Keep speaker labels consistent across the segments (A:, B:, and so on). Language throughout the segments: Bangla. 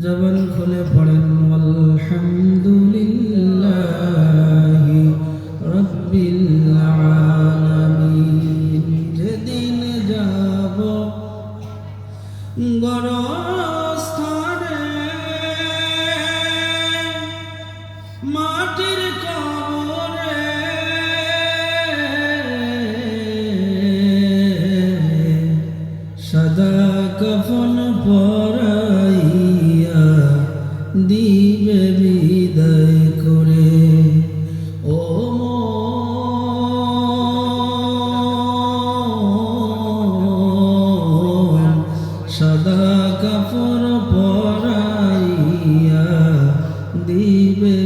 A: জবান খুলে পড়েন আলহামদুলিল্লাহ রব্বিল আলামিন। যেদিন যাব গরস্থানে মাটির কবরে সদা কফন পরাইয়া দিবে বিদায় করে। ও সদা কাপড় পরাইয়া দিবে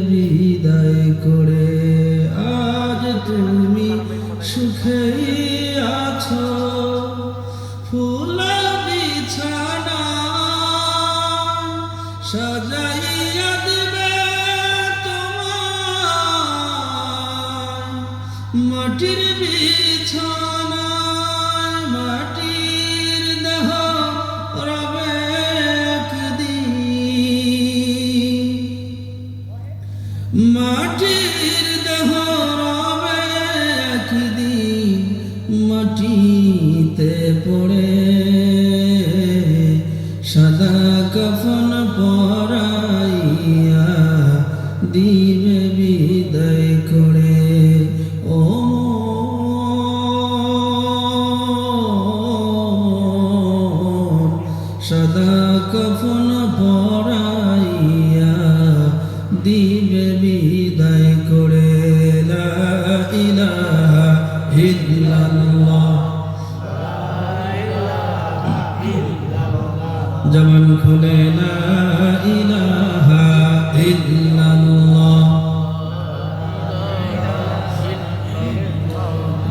A: মাটির দেহ রবে মাটিতে পড়ে। সাদা কফন পরাইয়া দিবে বিদায় করে। ও সদা কফন পরাইয়া দিবে জবান খুলে, লা ইলাহা ইল্লাল্লাহ।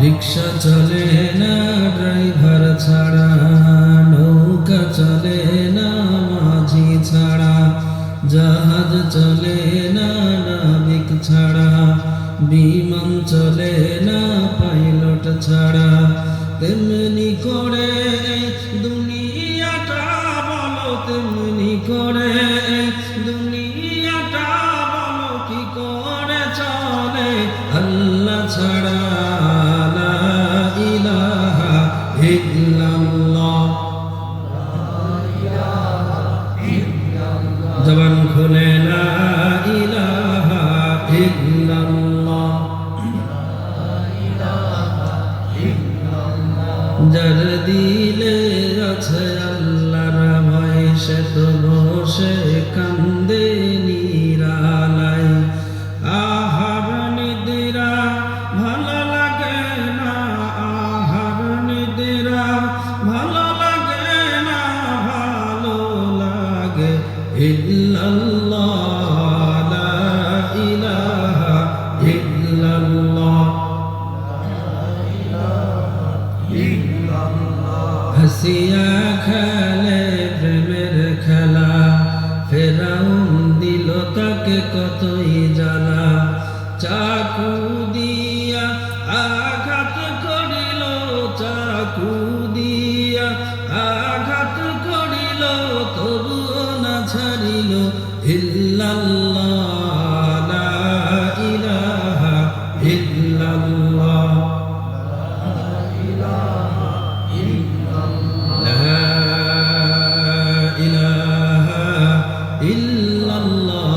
A: রিক্সা চলে না, ড্রাইভার ছাড়া, নৌকা চলে না, মাঝি ছাড়া, জাহাজ চলে না, নাবিক ছাড়া, বিমান চলে না ছাড়া তেমনি করে দুনিয়াটা বলো তেমনি করে দুনিয়াটা বলো কি করে চলে? আল্লাহ ছাড়া ইলাহা ইল্লাল্লাহ। জবান খুলে, লা ইলাহা ইল্লাল্লাহ। যার দিলে আছে আল্লাহর ভয় সে তো বসে কান্দে নিরালাই আহার নিদিরা ভালো লাগে না, আহার নিদিরা ভালো লাগে না, ভালো লাগে ইল্লাল্লাহ, লা ইলাহা হাসিয়া খেলে প্রেমের খেলা ফেরাউন দিল তাকে কতই জানা। চাকু দিয়া আঘাত করিল চাকু لا إله إلا الله